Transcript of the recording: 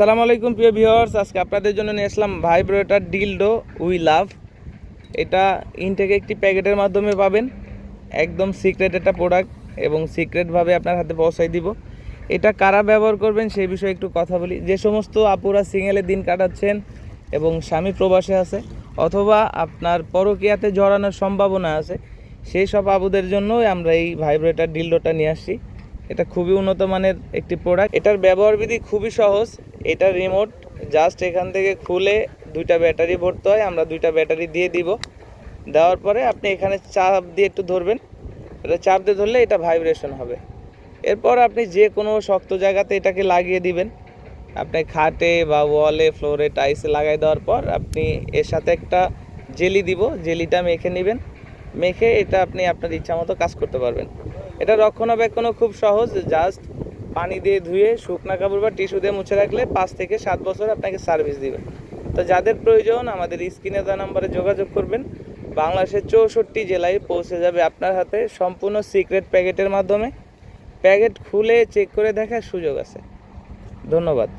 আসসালামু আলাইকুম প্রিয় ভিউয়ার্স, আজকে আপনাদের জন্য নিয়ে আসলাম ভাইব্রেটার ডিলডো উই লাভ। এটা ইনটেক একটি প্যাকেটের মাধ্যমে পাবেন। একদম সিক্রেট একটা প্রোডাক্ট এবং সিক্রেটভাবে আপনার হাতে পৌঁছাই দিব। এটা কারা ব্যবহার করবেন সেই বিষয়ে একটু কথা বলি। যে সমস্ত আপুরা সিঙ্গেলে দিন কাটাচ্ছেন এবং স্বামী প্রবাসে আছে অথবা আপনার পরকীয়াতে জড়ানোর সম্ভাবনা আছে, সেই সব আবুদের জন্যই আমরা এই ভাইব্রেটার ডিলডোটা নিয়ে আসছি। এটা খুবই উন্নত মানের একটি প্রোডাক্ট এটার ব্যবহার বিধি খুবই সহজ। এটা রিমোট জাস্ট এখান থেকে খুলে দুইটা ব্যাটারি ভরতে হয়, আমরা দুইটা ব্যাটারি দিয়ে দিব। দেওয়ার পরে আপনি এখানে চাপ দিয়ে একটু ধরবেন। এটা চাপ দিয়ে ধরলে এটা ভাইব্রেশন হবে। এরপর আপনি যে কোনো শক্ত জায়গাতে এটাকে লাগিয়ে দিবেন। আপনি খাটে বা ওয়ালে ফ্লোরে টাইসে লাগাই দেওয়ার পর আপনি এর সাথে একটা জেলি দিব। জেলিটা মেখে নেবেন। মেখে এটা আপনি আপনার ইচ্ছা মতো কাজ করতে পারবেন। এটা রক্ষণাবেক্ষণও খুব সহজ জাস্ট পানি দিয়ে ধুয়ে শুকনা কাপড় বা টিস্যু দিয়ে মুছে রাখলে পাঁচ থেকে সাত বছর আপনাকে সার্ভিস দিবে। তো যাদের প্রয়োজন আমাদের স্ক্রিনে দেওয়া নাম্বারে যোগাযোগ করবেন। বাংলাদেশের চৌষট্টি জেলায় পৌঁছে যাবে আপনার হাতে সম্পূর্ণ সিক্রেট প্যাকেটের মাধ্যমে। প্যাকেট খুলে চেক করে দেখার সুযোগ আছে। ধন্যবাদ।